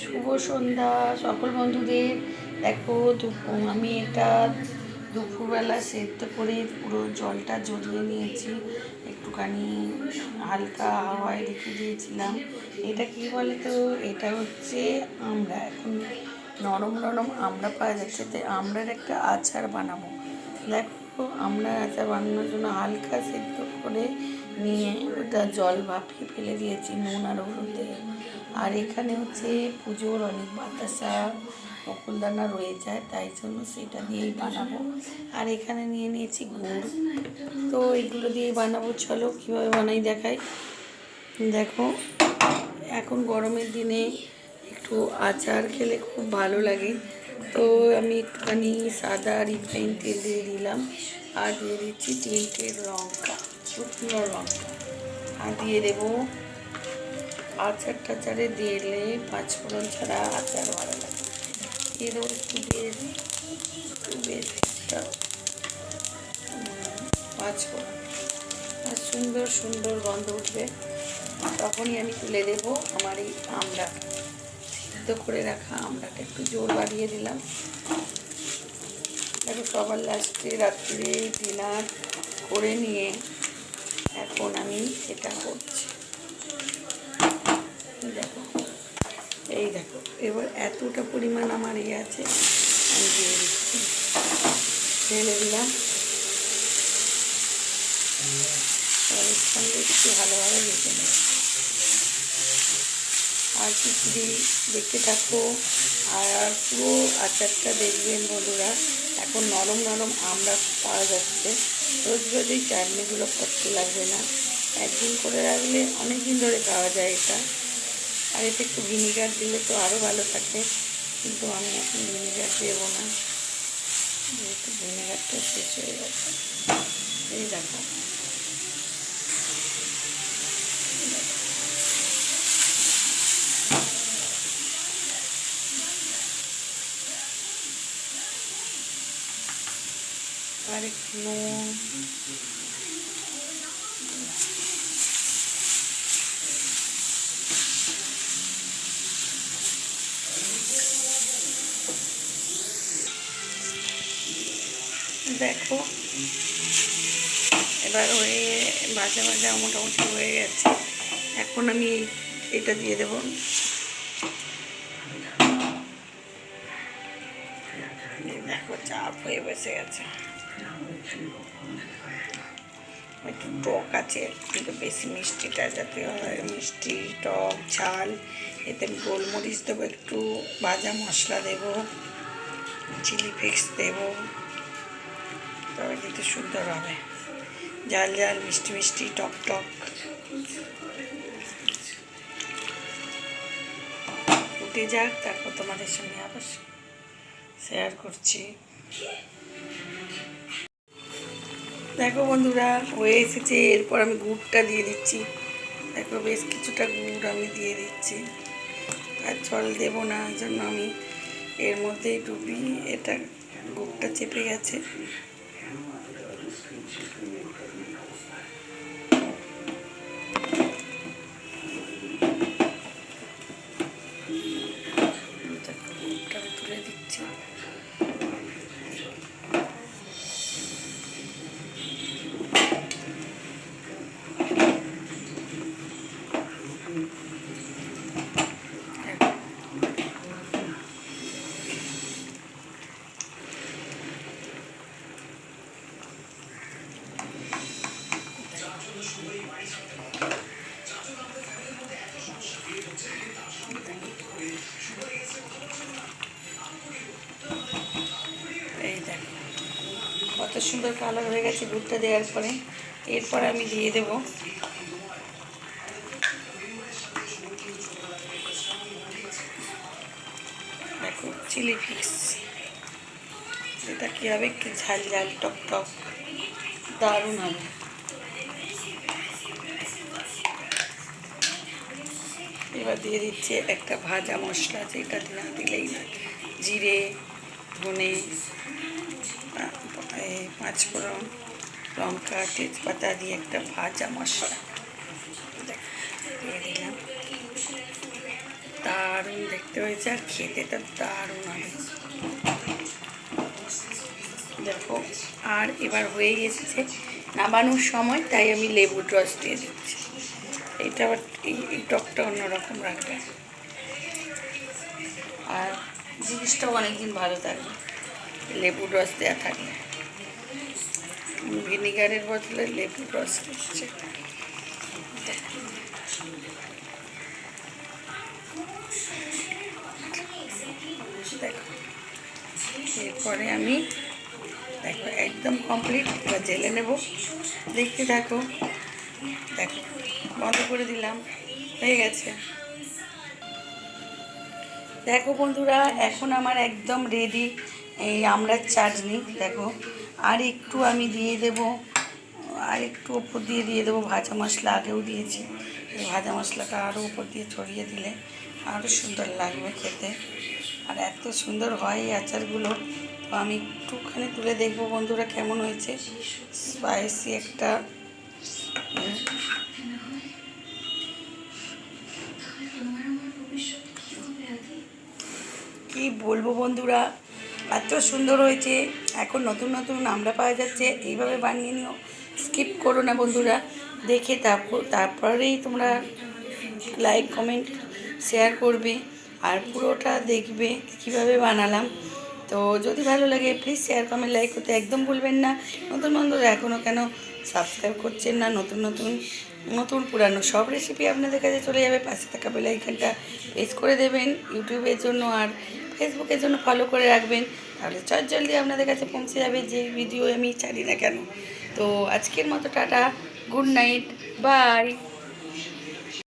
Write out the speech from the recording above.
শুভ সন্ধ্যা, সকল বন্ধুদের। দেখো আমি এটা দুপুরবেলা সেদ্ধ করে পুরো জলটা জড়িয়ে নিয়েছি। একটুখানি হালকা হাওয়ায় রেখে দিয়েছিলাম। এটা কি বলে তো এটা হচ্ছে আমরা এখন নরম নরম আমরা পাওয়া যাচ্ছে, তাই আমরার একটা আচার বানাবো। দেখো, আমরা আচার বানানোর জন্য হালকা সেদ্ধ করে নিয়ে ওটা জল ভাপিয়ে ফেলে দিয়েছি নুন আর হলুদ। দিয়ে আর এখানে হচ্ছে পুজোর অনেক বাতাসা বকুলদানা রয়ে যায়, তাই জন্য সেটা দিয়েই বানাবো। আর এখানে নিয়ে নিয়েছি গুড়। তো এগুলো দিয়েই বানাবো, চলো কীভাবে বানাই দেখাই। দেখো, এখন গরমের দিনে একটু আচার খেলে খুব ভালো লাগে। তো আমি একটুখানি সাদা রিফাইন তেল দিয়ে দিলাম। আর দিয়ে দিচ্ছি তিনটে লঙ্কা। শুকনো লঙ্কা। আর দিয়ে দেবো আচার টাচারে দিলে পাঁচফোড়ন ছাড়া আচার ভালো লাগে। দিয়ে দেবো একটু দিয়ে একটু বেশ পাঁচফোড়ন আর সুন্দর সুন্দর গন্ধ উঠবে। তখনই আমি তুলে দেবো আমার এই আমরা সিদ্ধ করে রাখা আমরাটা একটু জোর বাড়িয়ে দিলাম। দেখো সবার লাস্টে রাত্রে ডিনার করে নিয়ে এখন আমি এটা করছি। দেখো, এই দেখো, এবার এতটা পরিমাণ আমার ইয়ে আছে, আমি দিয়ে দিচ্ছি। দিলাম। একটু ভালোভাবে রেখে নেব। আর দিই দেখতে থাকো, আর পুরো আচারটা দেখবেন বন্ধুরা, এখন নরম নরম আমরা পাওয়া যাচ্ছে। রোজ রোজ এই চাটনিগুলো করতে লাগবে না। একদিন করে রাখলে অনেক দিন ধরে খাওয়া যায় এটা। আর এতে একটু ভিনিগার দিলে তো আরও ভালো থাকে, কিন্তু আমি এখন ভিনিগার দেবো না। যেহেতু ভিনিগারটা শেষ হয়ে গেছে। এই দেখো। আর একটু দেখো, এবার হয়ে ভাজা ভাজা মোটামুটি হয়ে গেছে। এখন আমি এটা দিয়ে দেবো। দেখো, চাপ হয়ে বসে গেছে। একটু টক আছে কিন্তু বেশি মিষ্টিটা যাতে হয়। মিষ্টি, টক, ঝাল, এতে গোলমরিচ দেবো, একটু ভাজা মশলা দেবো, চিলি ফ্লেক্স দেবো, তবে কিন্তু সুন্দর হবে। ঝাল ঝাল, মিষ্টি মিষ্টি, টক টক। উঠে যাক, তারপর তোমাদের সঙ্গে আবার শেয়ার করছি। দেখো বন্ধুরা, হয়ে এসেছে। এরপর আমি গুড়টা দিয়ে দিচ্ছি। দেখো, বেশ কিছুটা গুড় আমি দিয়ে দিচ্ছি। আর জল দেব না জন্য আমি এর মধ্যেই ডুবি এটা গুড়টা চেপে গেছে। সুন্দর কালার হয়ে গেছে দুধটা দেওয়ার পরে। এরপর আমি দিয়ে দেব। দেখো, চিলি ফিক্স এটা কী হবে? একটু ঝাল ঝাল, টক টক। দারুণ হবে। এবার দিয়ে দিচ্ছি একটা ভাজা মশলা যেটা না দিলেই না জিরে, ধনে পাঁচফোড়ন লঙ্কা, তেজপাতা দিয়ে একটা ভাজা মশলা। দিয়ে দিলাম। দারুণ দেখতে হয়েছে, আর খেতে তো দারুণ হবে দেখো, আর এবার হয়ে এসেছে নামানোর সময়, তাই আমি লেবুর রস দিয়ে দিচ্ছি। এটা আবার এই টকটা অন্যরকম রাখবে। আর জিনিসটাও অনেকদিন ভালো থাকবে লেবুর রস দেওয়া থাকলে। ভিনিগারের বদলে লেবুর রস দিচ্ছে দেখো, এরপরে আমি দেখো, একদম কমপ্লিট এবার জেলে নেব। দেখতে থাকো। দেখো, বন্ধ করে দিলাম। হয়ে গেছে। দেখো বন্ধুরা, এখন আমার একদম রেডি এই আমড়ার চাটনি। দেখো আর একটু আমি দিয়ে দেব, আর একটু ওপর দিয়ে দিয়ে দেবো, ভাজা মশলা আগেও দিয়েছি। ভাজা মশলাটা আরও উপর দিয়ে ছড়িয়ে দিলে আরও সুন্দর লাগবে খেতে। আর এত সুন্দর হয় এই আচারগুলো, তো আমি একটুখানি তুলে দেখব বন্ধুরা কেমন হয়েছে। স্পাইসি একটা কি বলব বন্ধুরা? এত সুন্দর হয়েছে। এখন নতুন নতুন আমরা পাওয়া যাচ্ছে। এইভাবে বানিয়ে নিও। স্কিপ করো না বন্ধুরা। দেখে তারপর, তারপরেই তোমরা লাইক কমেন্ট শেয়ার করবে। আর পুরোটা দেখবে কীভাবে বানালাম। তো যদি ভালো লাগে প্লিজ শেয়ার কমেন্ট লাইক করতে একদম ভুলবেন না। নতুন বন্ধুরা এখনও কেন সাবস্ক্রাইব করছেন না? নতুন নতুন নতুন পুরানো সব রেসিপি আপনাদের কাছে চলে যাবে। পাশে থাকা বেলাইখানটা প্রেস করে দেবেন। ইউটিউবের জন্য আর ফেসবুকের জন্য ফলো করে রাখবেন। তাহলে চট জলদি আপনাদের কাছে পৌঁছে যাবে যে ভিডিও আমি ছাড়ি না কেন। তো আজকের মতো টাটা গুড নাইট বাই